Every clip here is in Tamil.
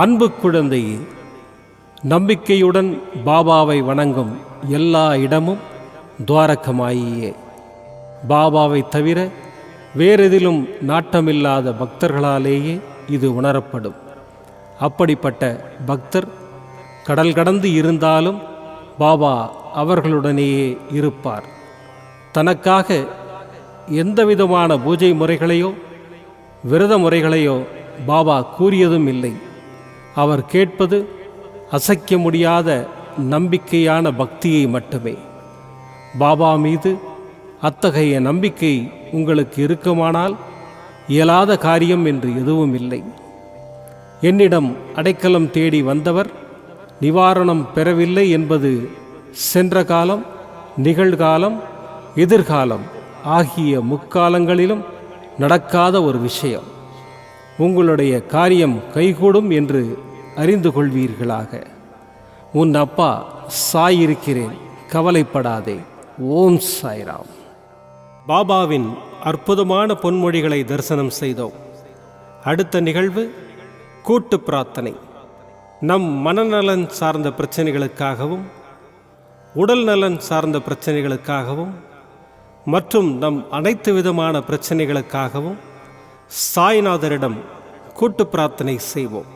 அன்பு குழந்தையே நம்பிக்கையுடன் பாபாவை வணங்கும் எல்லா இடமும் துவாரகமாயியே. பாபாவை தவிர வேறெதிலும் நாட்டமில்லாத பக்தர்களாலேயே இது உணரப்படும். அப்படிப்பட்ட பக்தர் கடல் கடந்து இருந்தாலும் பாபா அவர்களுடனேயே இருப்பார். தனக்காக எந்தவிதமான பூஜை முறைகளையோ விரத முறைகளையோ பாபா கூறியதும் இல்லை. அவர் கேட்பது அசைக்க முடியாத நம்பிக்கையான பக்தியை மட்டுமே. பாபா மீது அத்தகைய நம்பிக்கை உங்களுக்கு இருக்குமானால் இயலாத காரியம் என்று எதுவும் இல்லை. என்னிடம் அடைக்கலம் தேடி வந்தவர் நிவாரணம் பெறவில்லை என்பது சென்ற காலம் நிகழ்காலம் எதிர்காலம் ஆகிய முக்காலங்களிலும் நடக்காத ஒரு விஷயம். உங்களுடைய காரியம் கைகூடும் என்று அறிந்து கொள்வீர்களாக. உன் அப்பா சாயிருக்கிறேன் கவலைப்படாதே. ஓம் சாய்ராம். பாபாவின் அற்புதமான பொன்மொழிகளை தரிசனம் செய்தோம். அடுத்த நிகழ்வு கூட்டு பிரார்த்தனை. நம் மனநலன் சார்ந்த பிரச்சனைகளுக்காகவும் உடல் நலன் சார்ந்த பிரச்சனைகளுக்காகவும் மற்றும் நம் அனைத்து விதமான பிரச்சனைகளுக்காகவும் சாய்நாதரிடம் கூட்டு பிரார்த்தனை செய்வோம்.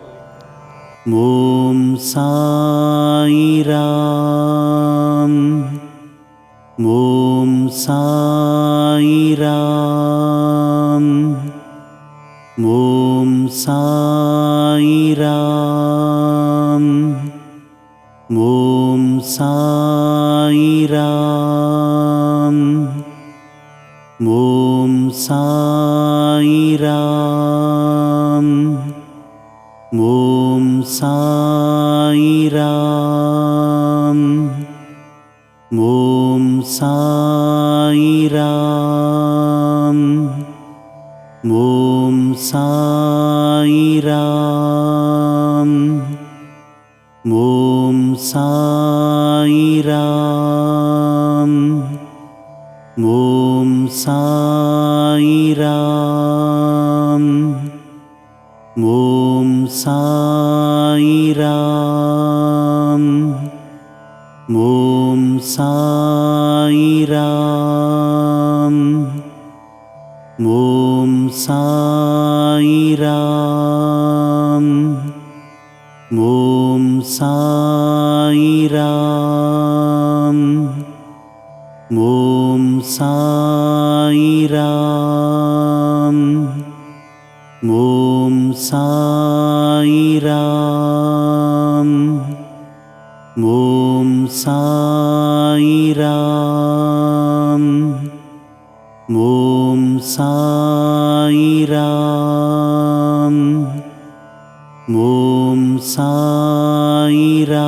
ॐ साईराम ॐ साईराम ॐ साईराम ॐ सा सा ॐ साईरा சாயிரா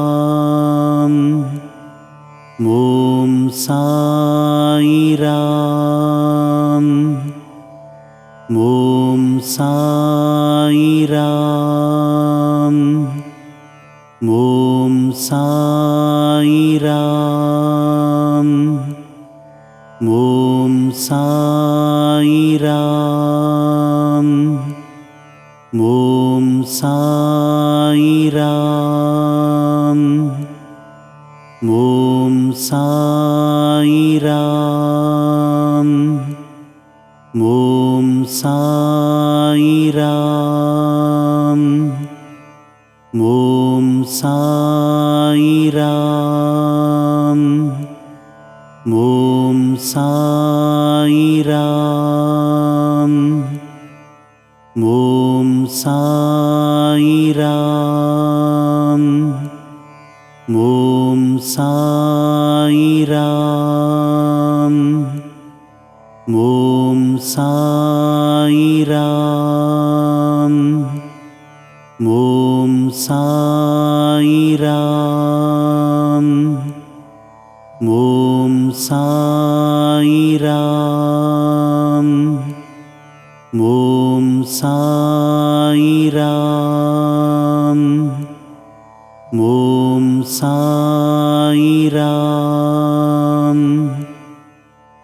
ॐ सा ॐ सा ओं सा साईराम ॐ साईराम ॐ साईराम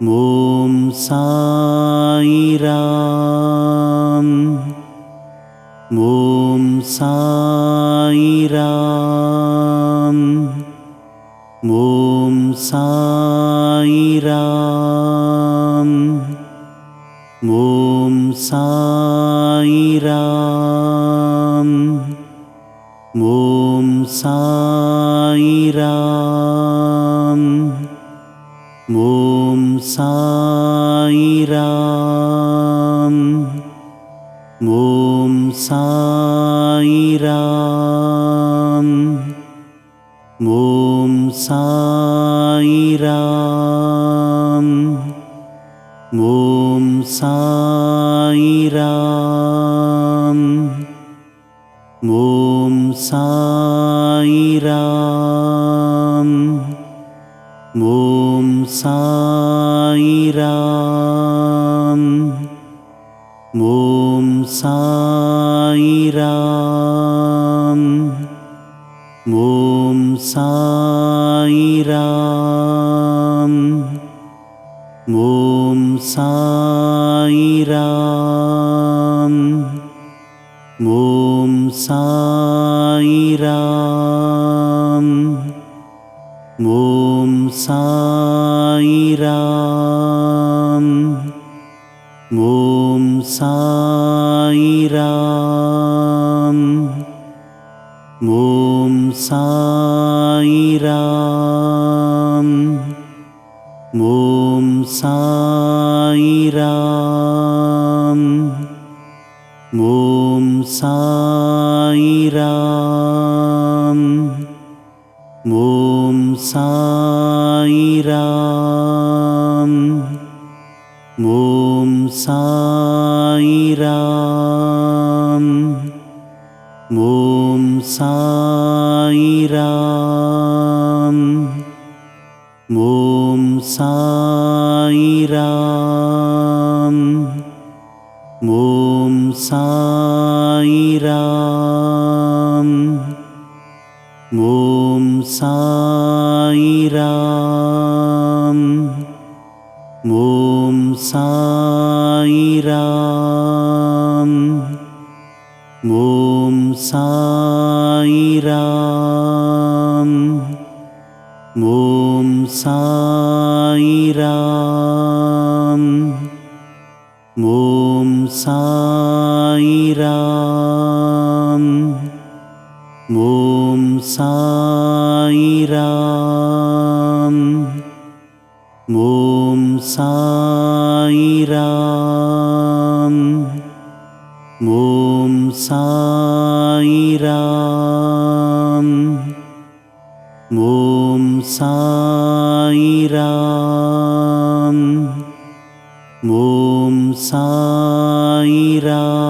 ॐ साईराम ॐ साईराम ॐ सा পাইরা ॐ साईराम ॐ साईराम ॐ सा मो सा ॐ सा रा ॐ सा ं मों सा ॐ सा मों सा मों सा ॐ सा ईरा मों सा ॐ सा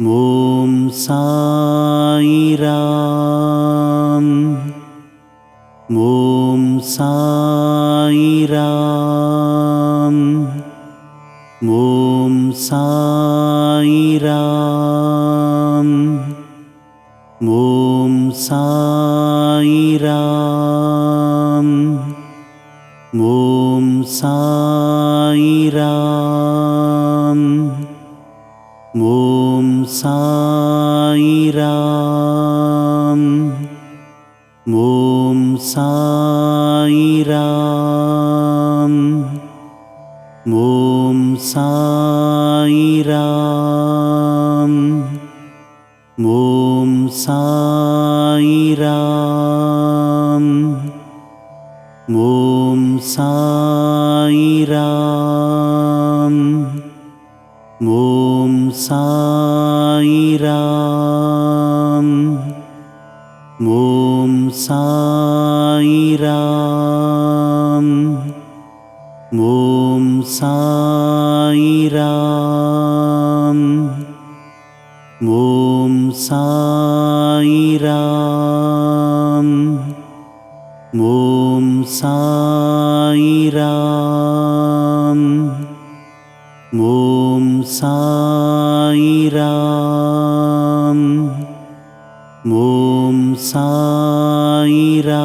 मों सा ॐ सा পাইরা साईराम ॐ साईराम ॐ साईराम ॐ साईराम ॐ साईराम ॐ सा পাইরা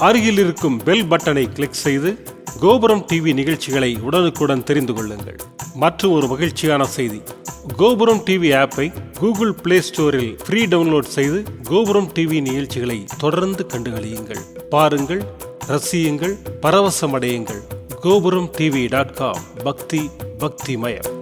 அருகில் இருக்கும் பெல் பட்டனை கிளிக் செய்து கோபுரம் டிவி நிகழ்ச்சிகளை உடனுக்குடன் தெரிந்து கொள்ளுங்கள். மற்றும் ஒரு மகிழ்ச்சியான செய்தி. கோபுரம் டிவி ஆப்பை கூகுள் பிளே ஸ்டோரில் ஃப்ரீ டவுன்லோட் செய்து கோபுரம் டிவி நிகழ்ச்சிகளை தொடர்ந்து கண்டுகளியுங்கள். பாருங்கள் ரசியுங்கள் பரவசமடையுங்கள். கோபுரம் டிவி டாட் காம் பக்தி பக்திமயம்